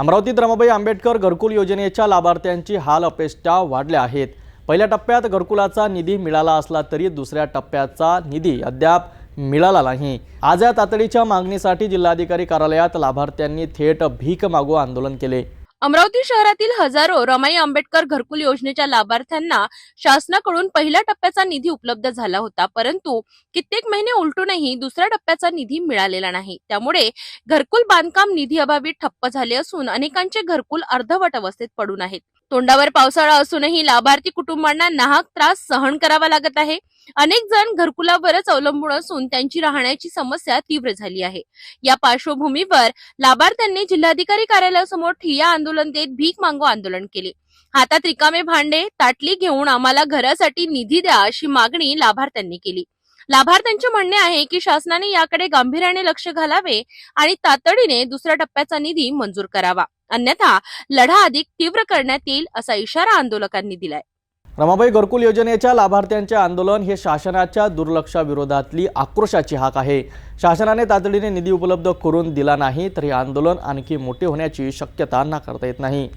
अमरावतीत रमाबाई आंबेडकर घरकुल योजनेच्या लाभार्थ्यांची हाल अपेष्टा वाढल्या आहेत. पहिल्या टप्प्यात घरकुलाचा निधी मिळाला असला तरी दुसऱ्या टप्प्याचा निधी अद्याप मिळाला नाही. आज या तातडीच्या मागणीसाठी जिल्हाधिकारी कार्यालयात लाभार्थ्यांनी थेट भीक मागू आंदोलन केले. अमरावती शहरातील हजारो रमाई आंबेडकर घरकुल योजनेच्या लाभार्थ्यांना शासनाकडून पहिल्या टप्प्याचा निधी उपलब्ध झाला होता परंतु कित्येक महिने उलटूनही दुसऱ्या टप्प्याचा निधी मिळालेला नाही. त्यामुळे घरकुल बांधकाम निधी अभावी ठप्प झाले असून अनेकांचे घरकुल अर्धवट अवस्थेत पडून आहेत. तोंडावर पावसाळा असूनही लाभार्थी कुटुंबांना नाहक त्रास सहन करावा लागत आहे. अनेक जण घरकुलावरच अवलंबून असून त्यांची राहण्याची समस्या तीव्र झाली आहे. या पार्श्वभूमीवर लाभार्थ्यांनी जिल्हाधिकारी कार्यालयासमोर ठिय्या आंदोलन देत भीक मागो आंदोलन केले. हातात रिकामे भांडे ताटली घेऊन आम्हाला घरासाठी निधी द्या अशी मागणी लाभार्थ्यांनी केली. लाभार्थ्यांचे म्हणणे आहे की शासनाने याकडे गांभीर्याने लक्ष घालावे आणि तातडीने दुसऱ्या टप्प्याचा निधी मंजूर करावा. अन्यथा लढा अधिक तीव्र करण्यात येईल असा इशारा आंदोलकांनी दिलाय. रमाबाई घरकुल योजनेच्या लाभार्थ्यांचे आंदोलन हे शासनाच्या दुर्लक्षाविरोधातली आक्रोशाची हाक आहे. शासनाने तातडीने निधी उपलब्ध करून दिला नाही तर हे आंदोलन आणखी मोठे होण्याची शक्यता नाकारता येत नाही.